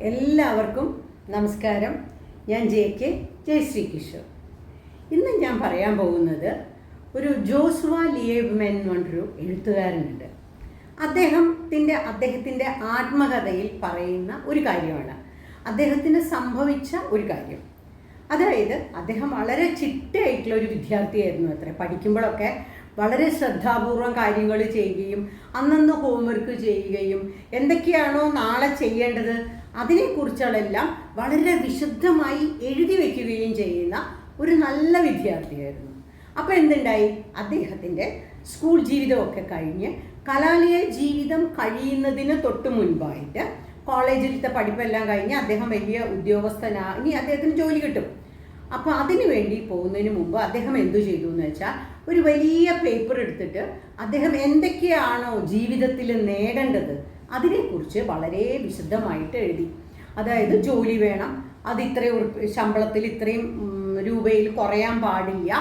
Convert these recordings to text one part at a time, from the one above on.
എല്ലാവർക്കും നമസ്കാരം. ഞാൻ ജെ കെ ജയശ്രീ കിഷോർ ഇന്ന് ഞാൻ പറയാൻ പോകുന്നത് ഒരു ജോസ്വ ലിയേബ്മെൻ എന്ന് പറഞ്ഞൊരു എഴുത്തുകാരനുണ്ട്. അദ്ദേഹത്തിന്റെ അദ്ദേഹത്തിന്റെ ആത്മകഥയിൽ പറയുന്ന ഒരു കാര്യമാണ്. അദ്ദേഹത്തിന് സംഭവിച്ച ഒരു കാര്യം. അതായത് അദ്ദേഹം വളരെ ചിട്ടയായിട്ടുള്ള ഒരു വിദ്യാർത്ഥിയായിരുന്നു അത്ര. പഠിക്കുമ്പോഴൊക്കെ വളരെ ശ്രദ്ധാപൂർവം കാര്യങ്ങൾ ചെയ്യുകയും അന്നന്ന് ഹോംവർക്ക് ചെയ്യുകയും എന്തൊക്കെയാണോ നാളെ ചെയ്യേണ്ടത് അതിനെക്കുറിച്ചുള്ളെല്ലാം വളരെ വിശുദ്ധമായി എഴുതി വയ്ക്കുകയും ചെയ്യുന്ന ഒരു നല്ല വിദ്യാർത്ഥിയായിരുന്നു. അപ്പോൾ എന്തുണ്ടായി? അദ്ദേഹത്തിന്റെ സ്കൂൾ ജീവിതമൊക്കെ കഴിഞ്ഞ് കലാലയ ജീവിതം കഴിയുന്നതിന് തൊട്ട് മുൻപായിട്ട് കോളേജിലത്തെ പഠിപ്പെല്ലാം കഴിഞ്ഞ് അദ്ദേഹം വലിയ ഉദ്യോഗസ്ഥനാ ഇനി അദ്ദേഹത്തിന് ജോലി കിട്ടും. അപ്പോൾ അതിനു വേണ്ടി പോകുന്നതിന് മുമ്പ് അദ്ദേഹം എന്തു ചെയ്തു എന്ന് വെച്ചാൽ ഒരു വലിയ പേപ്പർ എടുത്തിട്ട് അദ്ദേഹം എന്തൊക്കെയാണോ ജീവിതത്തിൽ നേടേണ്ടത് അതിനെക്കുറിച്ച് വളരെ വിശദമായിട്ട് എഴുതി. അതായത് ജോലി വേണം അത് ഇത്രയും ശമ്പളത്തിൽ ഇത്രയും രൂപയിൽ കുറയാൻ പാടില്ല.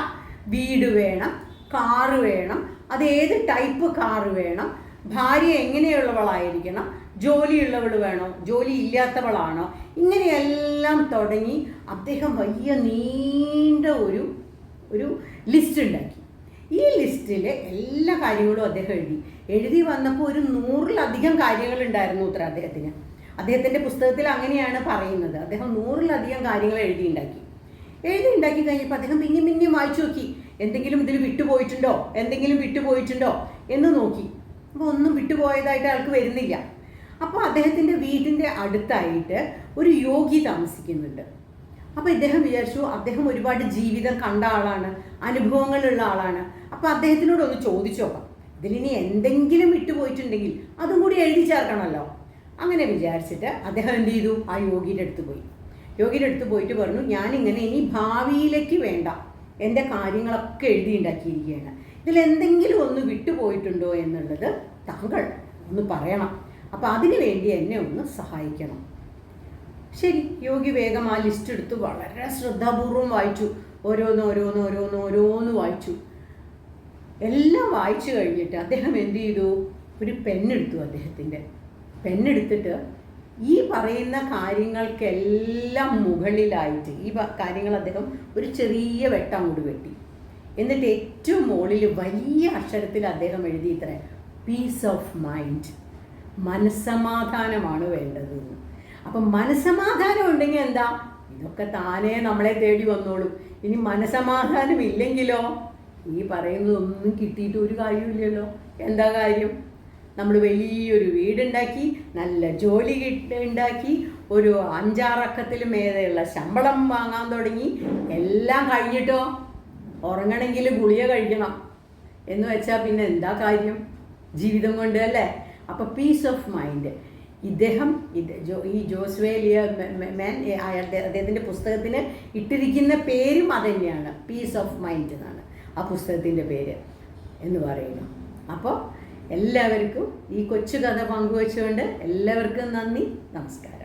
വീട് വേണം കാറ് വേണം അത് ഏത് ടൈപ്പ് കാറ് വേണം ഭാര്യ എങ്ങനെയുള്ളവളായിരിക്കണം? ജോലിയുള്ളവൾ വേണോ? ജോലി ഇല്ലാത്തവളാണോ ഇങ്ങനെയെല്ലാം തുടങ്ങി അദ്ദേഹം വലിയ നീണ്ട ഒരു ഒരു ലിസ്റ്റ് ഉണ്ടാക്കി. ഈ ലിസ്റ്റിലെ എല്ലാ കാര്യങ്ങളും അദ്ദേഹം എഴുതി. എഴുതി വന്നപ്പോൾ ഒരു നൂറിലധികം കാര്യങ്ങളുണ്ടായിരുന്നു ഉത്തര അദ്ദേഹത്തിന്. അദ്ദേഹത്തിന്റെ പുസ്തകത്തിൽ അങ്ങനെയാണ് പറയുന്നത്. അദ്ദേഹം നൂറിലധികം കാര്യങ്ങൾ എഴുതിയുണ്ടാക്കി. എഴുതി ഉണ്ടാക്കി കഴിഞ്ഞപ്പോൾ അദ്ദേഹം പിന്നെയും പിന്നെയും വായിച്ചു നോക്കി. എന്തെങ്കിലും ഇതിൽ വിട്ടുപോയിട്ടുണ്ടോ? എന്തെങ്കിലും വിട്ടുപോയിട്ടുണ്ടോ? എന്ന് നോക്കി. അപ്പോൾ ഒന്നും വിട്ടുപോയതായിട്ട് അയാൾക്ക് വരുന്നില്ല. അപ്പോൾ അദ്ദേഹത്തിന്റെ വീടിന്റെ അടുത്തായിട്ട് ഒരു യോഗി താമസിക്കുന്നുണ്ട്. അപ്പോൾ ഇദ്ദേഹം വിചാരിച്ചു അദ്ദേഹം ഒരുപാട് ജീവിതം കണ്ട ആളാണ് അനുഭവങ്ങളുള്ള ആളാണ്. അപ്പോൾ അദ്ദേഹത്തിനോടൊന്ന് ചോദിച്ചോക്കാം ഇതിലിനി എന്തെങ്കിലും വിട്ടുപോയിട്ടുണ്ടെങ്കിൽ അതും കൂടി എഴുതി ചേർക്കണമല്ലോ. അങ്ങനെ വിചാരിച്ചിട്ട് അദ്ദേഹം എന്ത് ചെയ്തു? ആ യോഗിയുടെ അടുത്ത് പോയി. യോഗിയുടെ അടുത്ത് പോയിട്ട് പറഞ്ഞു ഞാനിങ്ങനെ ഇനി ഭാവിയിലേക്ക് വേണ്ട. എന്റെ കാര്യങ്ങളൊക്കെ എഴുതി ഉണ്ടാക്കിയിരിക്കുകയാണ്. ഇതിൽ എന്തെങ്കിലും ഒന്ന് വിട്ടുപോയിട്ടുണ്ടോ എന്നുള്ളത് താങ്കൾ ഒന്ന് പറയണം. അപ്പോൾ അതിനു വേണ്ടി എന്നെ ഒന്ന് സഹായിക്കണം. ശരി യോഗി വേഗം ആ ലിസ്റ്റ് എടുത്ത് വളരെ ശ്രദ്ധാപൂർവം വായിച്ചു. ഓരോന്ന് ഓരോന്ന് ഓരോന്ന് ഓരോന്ന് വായിച്ചു. എല്ലാം വായിച്ചു കഴിഞ്ഞിട്ട് അദ്ദേഹം എന്ത് ചെയ്തു? ഒരു പെണ്ണെടുത്തു അദ്ദേഹത്തിന്റെ പെണ്ണെടുത്തിട്ട് ഈ പറയുന്ന കാര്യങ്ങൾക്കെല്ലാം മുകളിലായിട്ട് ഈ കാര്യങ്ങൾ അദ്ദേഹം ഒരു ചെറിയ വെട്ടം കൂടി വെട്ടി. എന്നിട്ട് ഏറ്റവും മുകളിൽ വലിയ അക്ഷരത്തിൽ അദ്ദേഹം എഴുതി ഇത്ര പീസ് ഓഫ് മൈൻഡ് മനസ്സമാധാനമാണ് വേണ്ടത്. അപ്പം മനസ്സമാധാനം ഉണ്ടെങ്കിൽ എന്താ? ഇതൊക്കെ താനേ നമ്മളെ തേടി വന്നോളും. ഇനി മനസ്സമാധാനം ഇല്ലെങ്കിലോ? ഈ പറയുന്നതൊന്നും കിട്ടിയിട്ട് ഒരു കാര്യമില്ലല്ലോ എന്താ കാര്യം? നമ്മൾ വലിയൊരു വീടുണ്ടാക്കി നല്ല ജോലി ഉണ്ടാക്കി ഒരു അഞ്ചാറക്കത്തിലും മേലെയുള്ള ശമ്പളം വാങ്ങാൻ തുടങ്ങി എല്ലാം കഴിഞ്ഞിട്ടോ? ഉറങ്ങണമെങ്കിൽ ഗുളിക കഴിക്കണം. എന്ന് വെച്ചാൽ പിന്നെ എന്താ കാര്യം? ജീവിതം കൊണ്ട് അല്ലേ? അപ്പോൾ പീസ് ഓഫ് മൈൻഡ് ഇദ്ദേഹം ഈ ജോസ്വേലിയ മാൻ അദ്ദേഹത്തിന്റെ പുസ്തകത്തിന് ഇട്ടിരിക്കുന്ന പേരും അതുതന്നെയാണ് പീസ് ഓഫ് മൈൻഡ് എന്നാണ് ആ പുസ്തകത്തിന്റെ പേര് എന്ന് പറയുന്നു. അപ്പോൾ എല്ലാവർക്കും ഈ കൊച്ചു കഥ പങ്കുവച്ചുകൊണ്ട് എല്ലാവർക്കും നന്ദി നമസ്കാരം.